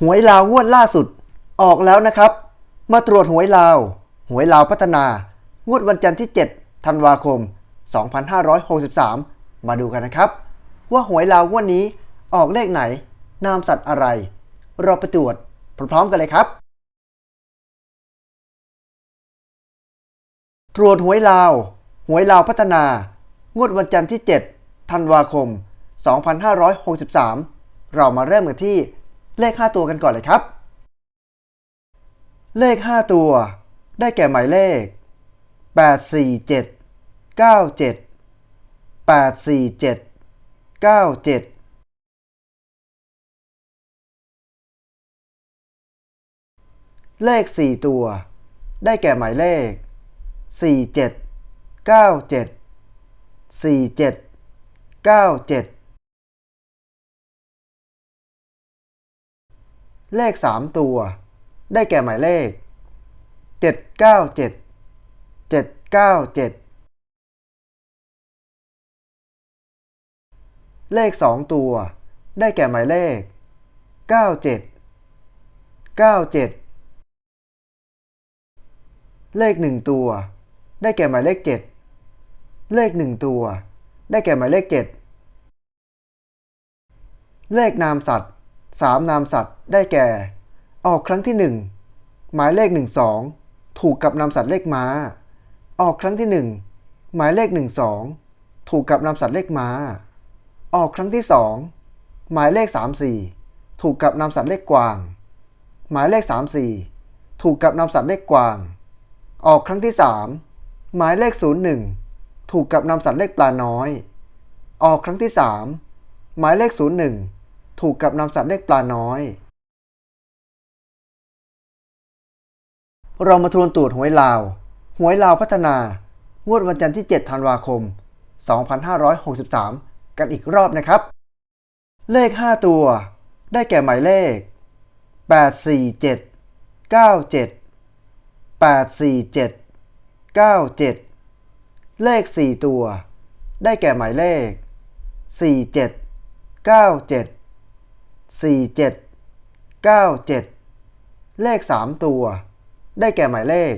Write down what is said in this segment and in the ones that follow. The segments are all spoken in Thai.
หวยลาวงวดล่าสุด ออกแล้วนะครับ มาตรวจหวยลาว หวยลาวพัฒนา งวดวันจันทร์ที่ 7 ธันวาคม 2563 มาดูกันนะครับ ว่าหวยลาวงวดนี้ออกเลขไหน นามสัตว์อะไร เราไปตรวจพร้อมๆกันเลยครับ ตรวจหวยลาว หวยลาวพัฒนา งวดวันจันทร์ที่ 7 ธันวาคม 2563 เรามาเริ่มกันที่ เลข 5 ตัวกันก่อนเลยครับ เลข 5 ตัว ได้แก่หมายเลข 847 97 847 97เลข 4 ตัว ได้แก่หมายเลข 47 97 47 97 เลข 3 ตัว ได้แก่หมายเลข 797 797 เลข 2 ตัว ได้แก่หมายเลข 97 97 เลข 1 ตัว ได้แก่หมายเลข 7 เลข 1 ตัว ได้แก่หมายเลข 7 เลขนามสัตว์ 3นามสัตว์ได้แก่ ออกครั้งที่1หมายเลข12ถูกกับนามสัตว์เลขม้า ออกครั้งที่1หมายเลข12ถูกกับนามสัตว์เลขม้า ออกครั้งที่2หมายเลข34ถูกกับนามสัตว์เลขกวาง หมายเลข34ถูกกับนามสัตว์เลขกวาง ออกครั้งที่3หมายเลข01ถูกกับนามสัตว์เลขปลาน้อย ออกครั้งที่3หมายเลข01 ถูกกับนามสัตว์เลขปลาน้อย เรามาทวนตรวจหวยลาว หวยลาวพัฒนางวดวันจันทร์ที่ 7 ธันวาคม 2563 กันอีกรอบนะครับ เลข 5 ตัว ได้แก่หมายเลข 847 97 847 97 เลข 4 ตัว ได้แก่หมายเลข 47 97 47 97 เลข 3 ตัว ได้แก่หมายเลข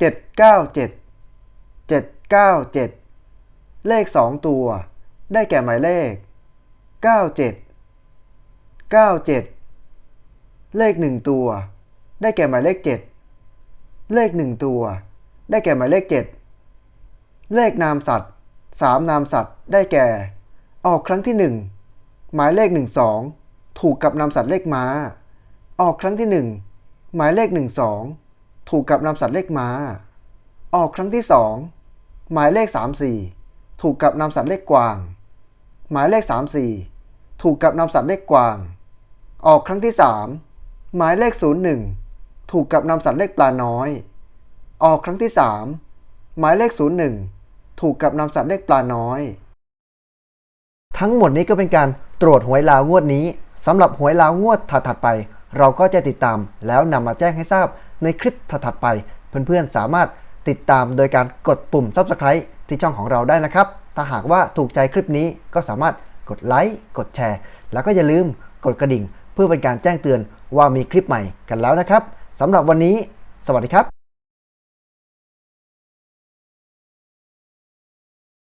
797 797 เลข 2 ตัว ได้แก่หมายเลข 97 97 เลข 1 ตัว ได้แก่หมายเลข 7 เลข 1 ตัว ได้แก่หมายเลข 7 เลขนามสัตว์ 3 นามสัตว์ ได้แก่ ออกครั้งที่ 1 หมายเลข 12 ถูกกับนามสัตว์เลขม้า ออกครั้งที่ 1 หมายเลข 12 ถูกกับนามสัตว์เลขม้า ออกครั้งที่ 2 หมายเลข 34 ถูกกับนามสัตว์เลขกวาง หมายเลข 34 ถูกกับนามสัตว์เลขกวาง ออกครั้งที่ 3 หมายเลข 01 ถูกกับนามสัตว์เลขปลาน้อย ออกครั้งที่ 3 หมายเลข 01 ถูกกับนามสัตว์เลขปลาน้อย ทั้งหมดนี้ก็เป็นการตรวจหวยลาวงวดนี้สำหรับหวยลาวงวดถัดๆไป เราก็จะติดตามแล้วนำมาแจ้งให้ทราบในคลิปถัดๆไป เพื่อนๆสามารถติดตามโดยการกดปุ่ม Subscribe ที่ช่องของเราได้นะครับ ถ้าหากว่าถูกใจคลิปนี้ก็สามารถกดไลค์กดแชร์ แล้วก็อย่าลืมกดกระดิ่ง เพื่อเป็นการแจ้งเตือนว่ามีคลิปใหม่กันแล้วนะครับสำหรับวันนี้ สวัสดีครับ